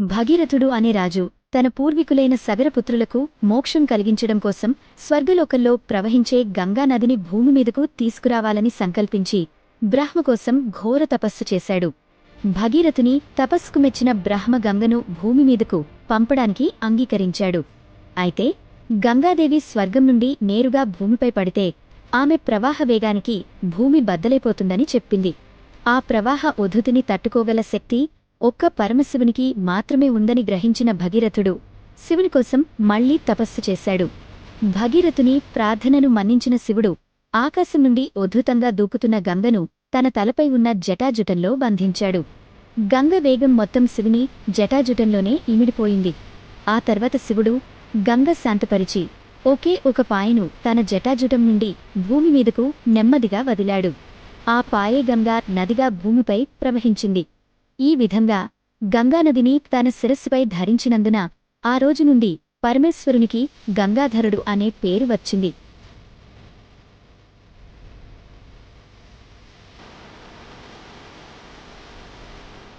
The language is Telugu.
భగీరథుడు అనే రాజు తన పూర్వీకులైన సగరపుత్రులకు మోక్షం కలిగించడం కోసం స్వర్గలోకంలో ప్రవహించే గంగానదిని భూమి మీదకు తీసుకురావాలని సంకల్పించి బ్రహ్మ కోసం ఘోర తపస్సు చేశాడు. భగీరథుని తపస్సుకు మెచ్చిన బ్రహ్మ గంగను భూమి మీదకు పంపడానికి అంగీకరించాడు. అయితే గంగాదేవి స్వర్గం నుండి నేరుగా భూమిపై పడితే ఆమె ప్రవాహ వేగానికి భూమి బద్దలైపోతుందని చెప్పింది. ఆ ప్రవాహ ఉధృతిని తట్టుకోగల శక్తి ఒక్క పరమశివునికి మాత్రమే ఉందని గ్రహించిన భగీరథుడు శివుని కోసం మళ్ళీ తపస్సు చేశాడు. భగీరథుని ప్రార్థనను మన్నించిన శివుడు ఆకాశం నుండి ఉద్ధృతంగా దూకుతున్న గంగను తన తలపై ఉన్న జటాజుటంలో బంధించాడు. గంగ వేగం మొత్తం శివుని జటాజుటంలోనే ఇమిడిపోయింది. ఆ తర్వాత శివుడు గంగ శాంతపరిచి ఒకే ఒక పాయను తన జటాజుటం నుండి భూమి మీదకు నెమ్మదిగా వదిలాడు. ఆ పాయే గంగా నదిగా భూమిపై ప్రవహించింది. ఈ విధంగా గంగానదిని తన శిరస్సుపై ధరించినందున ఆ రోజు నుండి పరమేశ్వరునికి గంగాధరుడు అనే పేరు వచ్చింది.